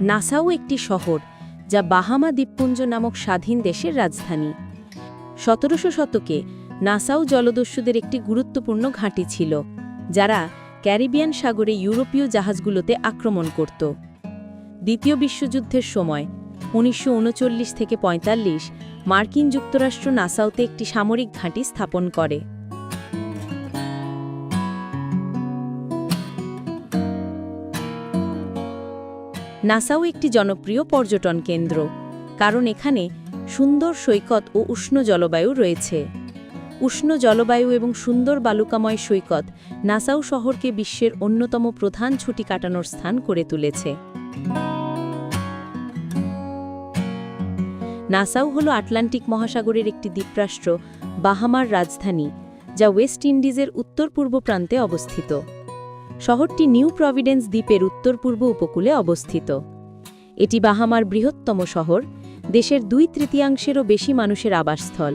Nassau একটি শহর, যা বাহামা দ্বীপপুঞ্জ নামক স্বাধীন দেশের রাজধানী। সতেরোশো শতকে নাসাউ জলদস্যুদের একটি গুরুত্বপূর্ণ ঘাঁটি ছিল, যারা ক্যারিবিয়ান সাগরে ইউরোপীয় জাহাজগুলোতে আক্রমণ করত। দ্বিতীয় বিশ্বযুদ্ধের সময়, উনিশশো উনচল্লিশ থেকে ৪৫ মার্কিন যুক্তরাষ্ট্র নাসাউতে একটি সামরিক ঘাঁটি স্থাপন করে। নাসাউ একটি জনপ্রিয় পর্যটন কেন্দ্র, কারণ এখানে সুন্দর সৈকত ও উষ্ণ জলবায়ু রয়েছে। উষ্ণ জলবায়ু এবং সুন্দর বালুকাময় সৈকত নাসাউ শহরকে বিশ্বের অন্যতম প্রধান ছুটি কাটানোর স্থান করে তুলেছে। নাসাউ হল আটলান্টিক মহাসাগরের একটি দ্বীপরাষ্ট্র, বাহামার রাজধানী, যা ওয়েস্ট ইন্ডিজের উত্তর পূর্ব প্রান্তে অবস্থিত। শহরটি নিউ প্রভিডেন্স দ্বীপের উত্তর পূর্ব উপকূলে অবস্থিত। এটি বাহামার বৃহত্তম শহর, দেশের দুই তৃতীয়াংশেরও বেশি মানুষের আবাসস্থল।